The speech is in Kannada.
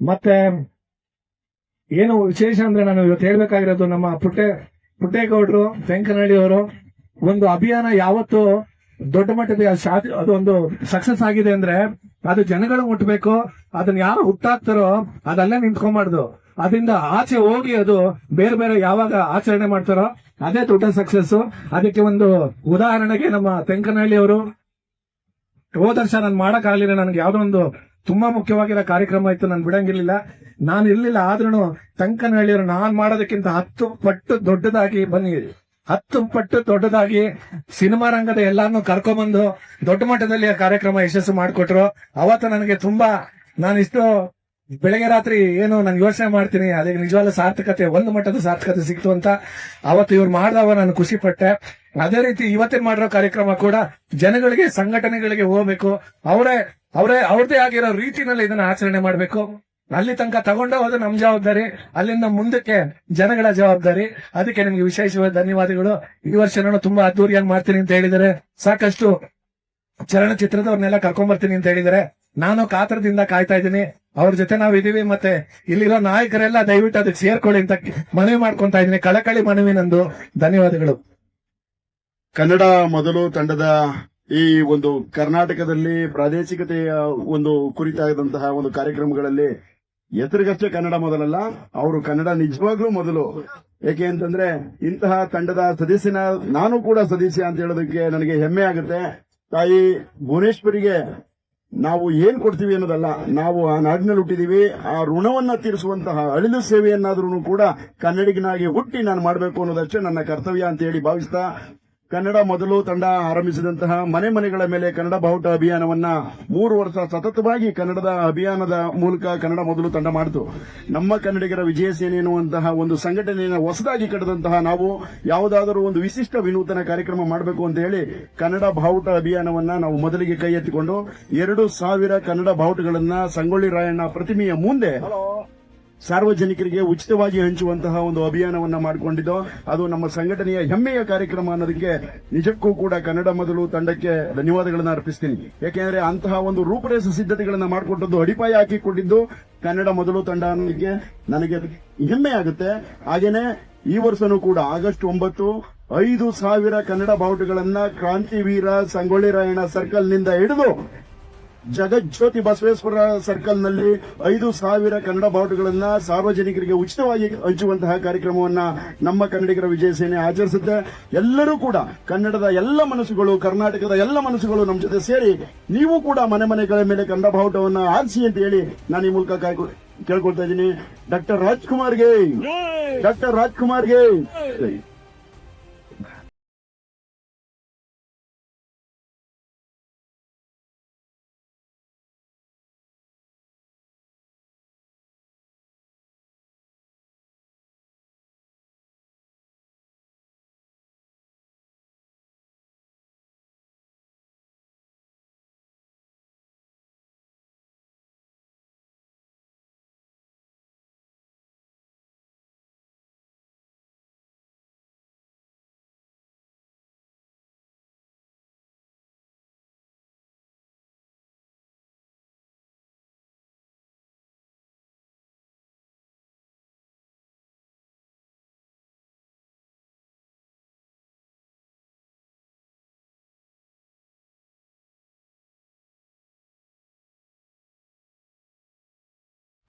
ಮತ್ತೆ ಏನು ವಿಶೇಷ ಅಂದ್ರೆ ನಾನು ಇವತ್ತು ಹೇಳ್ಬೇಕಾಗಿರೋದು ನಮ್ಮ ಪುಟ್ಟೆ, ಪುಟ್ಟೇಗೌಡರು ವೆಂಕನಹಳ್ಳಿ ಅವರು ಒಂದು ಅಭಿಯಾನ ಯಾವತ್ತು ದೊಡ್ಡ ಮಟ್ಟದ ಅದೊಂದು ಸಕ್ಸಸ್ ಆಗಿದೆ ಅಂದ್ರೆ ಅದು ಜನಗಳು ಮುಟ್ಬೇಕು, ಅದನ್ನ ಯಾರು ಹುಟ್ಟಾಕ್ತಾರೋ ಅದಲ್ಲೇ ನಿಂತ್ಕೊಂಬಾರ್ದು ಅದರಿಂದ ಆಚೆ ಹೋಗಿ ಅದು ಬೇರೆ ಬೇರೆ ಯಾವಾಗ ಆಚರಣೆ ಮಾಡ್ತಾರೋ ಅದೇ ದೊಡ್ಡ ಸಕ್ಸಸ್ ಅದಕ್ಕೆ ಒಂದು ಉದಾಹರಣೆಗೆ ನಮ್ಮ ತೆಂಕನಹಳ್ಳಿ ಅವರು ಹೋದ ನಾನು ಮಾಡಕ್ ಆಗ್ಲಿಲ್ಲ ನನಗೆ ಯಾವ್ದೋ ಒಂದು ತುಂಬಾ ಮುಖ್ಯವಾಗಿರೋ ಕಾರ್ಯಕ್ರಮ ಇತ್ತು ನಾನು ಬಿಡಂಗಿರ್ಲಿಲ್ಲ. ನಾನು ಇರ್ಲಿಲ್ಲ ಆದ್ರೂ ತಂಕನಹಳ್ಳಿಯವರು ನಾನು ಮಾಡೋದಕ್ಕಿಂತ ಹತ್ತು ಪಟ್ಟು ದೊಡ್ಡದಾಗಿ ಬನ್ನಿ. ಹತ್ತು ಪಟ್ಟು ದೊಡ್ಡದಾಗಿ ಸಿನಿಮಾ ರಂಗದ ಎಲ್ಲಾನು ಕರ್ಕೊಂಡ್ಬಂದು ದೊಡ್ಡ ಮಟ್ಟದಲ್ಲಿ ಆ ಕಾರ್ಯಕ್ರಮ ಯಶಸ್ಸು ಮಾಡಿಕೊಟ್ರು. ಅವತ್ತು ನನಗೆ ತುಂಬಾ ನಾನು ಇಷ್ಟು ಬೆಳಗ್ಗೆ ರಾತ್ರಿ ಏನು ನಾನು ಯೋಚನೆ ಮಾಡ್ತೀನಿ ಅದಕ್ಕೆ ನಿಜವಾದ ಸಾರ್ಥಕತೆ, ಒಂದು ಮಟ್ಟದ ಸಾರ್ಥಕತೆ ಸಿಕ್ತು ಅಂತ ಅವತ್ತು ಇವ್ರು ಮಾಡಿದವ ನಾನು ಖುಷಿ ಪಟ್ಟೆ. ಅದೇ ರೀತಿ ಇವತ್ತಿನ ಮಾಡಿರೋ ಕಾರ್ಯಕ್ರಮ ಕೂಡ ಜನಗಳಿಗೆ, ಸಂಘಟನೆಗಳಿಗೆ ಹೋಗ್ಬೇಕು. ಅವರೇ ಅವರೇ ಅವ್ರದೇ ಆಗಿರೋ ರೀತಿನಲ್ಲಿ ಇದನ್ನ ಆಚರಣೆ ಮಾಡ್ಬೇಕು. ಅಲ್ಲಿ ತನಕ ತಗೊಂಡ ಹೋದ ನಮ್ ಜವಾಬ್ದಾರಿ, ಅಲ್ಲಿಂದ ಮುಂದಕ್ಕೆ ಜನಗಳ ಜವಾಬ್ದಾರಿ. ಅದಕ್ಕೆ ನಿಮ್ಗೆ ವಿಶೇಷವಾದ ಧನ್ಯವಾದಗಳು. ಈ ವರ್ಷ ತುಂಬಾ ಅದ್ದೂರಿಯಾಗಿ ಮಾಡ್ತೀನಿ ಅಂತ ಹೇಳಿದರೆ ಸಾಕಷ್ಟು ಚಲನಚಿತ್ರದವ್ರನ್ನೆಲ್ಲ ಕರ್ಕೊಂಡ್ ಬರ್ತೀನಿ ಅಂತ ಹೇಳಿದರೆ ನಾನು ಕಾತರದಿಂದ ಕಾಯ್ತಾ ಇದ್ದೀನಿ. ಅವ್ರ ಜೊತೆ ನಾವ್ ಇದೀವಿ ಮತ್ತೆ ಇಲ್ಲಿರೋ ನಾಯಕರೆಲ್ಲ ದಯವಿಟ್ಟು ಅದಕ್ಕೆ ಸೇರ್ಕೊಳ್ಳಿ ಅಂತ ಮನವಿ ಮಾಡ್ಕೊಂತ ಇದ್ದೀನಿ. ಕಳಕಳಿ ಮನವಿ ನಂದು. ಧನ್ಯವಾದಗಳು. ಕನ್ನಡ ಮೊದಲು ತಂಡದ ಈ ಒಂದು ಕರ್ನಾಟಕದಲ್ಲಿ ಪ್ರಾದೇಶಿಕತೆಯ ಒಂದು ಕುರಿತಾದಂತಹ ಒಂದು ಕಾರ್ಯಕ್ರಮಗಳಲ್ಲಿ ಎತ್ತರಿಗಷ್ಟೇ ಕನ್ನಡ ಮೊದಲಲ್ಲ, ಅವರು ಕನ್ನಡ ನಿಜವಾಗ್ಲೂ ಮೊದಲು. ಏಕೆ ಅಂತಂದ್ರೆ ಇಂತಹ ತಂಡದ ಸದಸ್ಯನ ನಾನು ಕೂಡ ಸದಸ್ಯ ಅಂತ ಹೇಳೋದಕ್ಕೆ ನನಗೆ ಹೆಮ್ಮೆ ಆಗುತ್ತೆ. ತಾಯಿ ಭುವನೇಶ್ವರಿಗೆ ನಾವು ಏನ್ ಕೊಡ್ತೀವಿ ಅನ್ನೋದಲ್ಲ, ನಾವು ಆ ನಾಡಿನಲ್ಲಿ ಹುಟ್ಟಿದೀವಿ, ಆ ಋಣವನ್ನ ತೀರಿಸುವಂತಹ ಅಳಿಲು ಸೇವೆಯನ್ನಾದ್ರೂ ಕೂಡ ಕನ್ನಡಿಗನಾಗಿ ಹುಟ್ಟಿ ನಾನು ಮಾಡಬೇಕು ಅನ್ನೋದಷ್ಟೇ ನನ್ನ ಕರ್ತವ್ಯ ಅಂತ ಹೇಳಿ ಭಾವಿಸ್ತಾ ಕನ್ನಡ ಮೊದಲು ತಂಡ ಆರಂಭಿಸಿದಂತಹ ಮನೆ ಮನೆಗಳ ಮೇಲೆ ಕನ್ನಡ ಬಾವುಟ ಅಭಿಯಾನವನ್ನ ಮೂರು ವರ್ಷ ಸತತವಾಗಿ ಕನ್ನಡದ ಅಭಿಯಾನದ ಮೂಲಕ ಕನ್ನಡ ಮೊದಲು ತಂಡ ಮಾಡಿತು. ನಮ್ಮ ಕನ್ನಡಿಗರ ವಿಜಯ ಸೇನೆ ಎನ್ನುವಂತಹ ಒಂದು ಸಂಘಟನೆಯನ್ನು ಹೊಸದಾಗಿ ಕಟ್ಟದಂತಹ ನಾವು ಯಾವುದಾದರೂ ಒಂದು ವಿಶಿಷ್ಟ ವಿನೂತನ ಕಾರ್ಯಕ್ರಮ ಮಾಡಬೇಕು ಅಂತ ಹೇಳಿ ಕನ್ನಡ ಬಾವುಟ ಅಭಿಯಾನವನ್ನ ನಾವು ಮೊದಲಿಗೆ ಕೈ ಎತ್ತಿಕೊಂಡು ಎರಡು ಸಾವಿರ ಕನ್ನಡ ಬಾವುಟಗಳನ್ನ ಸಂಗೊಳ್ಳಿ ರಾಯಣ್ಣ ಪ್ರತಿಮೆಯ ಮುಂದೆ ಸಾರ್ವಜನಿಕರಿಗೆ ಉಚಿತವಾಗಿ ಹಂಚುವಂತಹ ಒಂದು ಅಭಿಯಾನವನ್ನ ಮಾಡಿಕೊಂಡಿದ್ದು, ಅದು ನಮ್ಮ ಸಂಘಟನೆಯ ಹೆಮ್ಮೆಯ ಕಾರ್ಯಕ್ರಮ ಅನ್ನೋದಕ್ಕೆ ನಿಜಕ್ಕೂ ಕೂಡ ಕನ್ನಡ ಮೊದಲು ತಂಡಕ್ಕೆ ಧನ್ಯವಾದಗಳನ್ನು ಅರ್ಪಿಸ್ತೀನಿ. ಯಾಕೆಂದ್ರೆ ಅಂತಹ ಒಂದು ರೂಪರೇಷ ಸಿದ್ಧತೆಗಳನ್ನು ಮಾಡಿಕೊಟ್ಟದ್ದು ಅಡಿಪಾಯ ಹಾಕಿಕೊಂಡಿದ್ದು ಕನ್ನಡ ಮೊದಲು ತಂಡ ಅನ್ನೋದಕ್ಕೆ ನನಗೆ ಹೆಮ್ಮೆ ಆಗುತ್ತೆ. ಹಾಗೇನೆ ಈ ವರ್ಷನೂ ಕೂಡ ಆಗಸ್ಟ್ ಒಂಬತ್ತು ಐದು ಸಾವಿರ ಕನ್ನಡ ಬಾವುಟಗಳನ್ನ ಕ್ರಾಂತಿವೀರ ಸಂಗೊಳ್ಳಿ ರಾಯಣ್ಣ ಸರ್ಕಲ್ನಿಂದ ಹಿಡಿದು ಜಗಜ್ಯೋತಿ ಬಸವೇಶ್ವರ ಸರ್ಕಲ್ನಲ್ಲಿ ಐದು ಸಾವಿರ ಕನ್ನಡ ಬಾವುಟಗಳನ್ನ ಸಾರ್ವಜನಿಕರಿಗೆ ಉಚಿತವಾಗಿ ಹಂಚುವಂತಹ ಕಾರ್ಯಕ್ರಮವನ್ನ ನಮ್ಮ ಕನ್ನಡಿಗರ ವಿಜಯ ಸೇನೆ ಆಚರಿಸುತ್ತೆ. ಎಲ್ಲರೂ ಕೂಡ ಕನ್ನಡದ ಎಲ್ಲ ಮನಸ್ಸುಗಳು, ಕರ್ನಾಟಕದ ಎಲ್ಲ ಮನಸ್ಸುಗಳು ನಮ್ಮ ಜೊತೆ ಸೇರಿ ನೀವು ಕೂಡ ಮನೆ ಮನೆಗಳ ಮೇಲೆ ಕನ್ನಡ ಬಾವುಟವನ್ನ ಆರಿಸಿ ಅಂತ ಹೇಳಿ ನಾನು ಈ ಮೂಲಕ ಕೇಳ್ಕೊಳ್ತಾ ಇದ್ದೀನಿ. ಡಾಕ್ಟರ್ ರಾಜ್ಕುಮಾರ್ಗೆ ಡಾಕ್ಟರ್ ರಾಜ್ಕುಮಾರ್ಗೆ.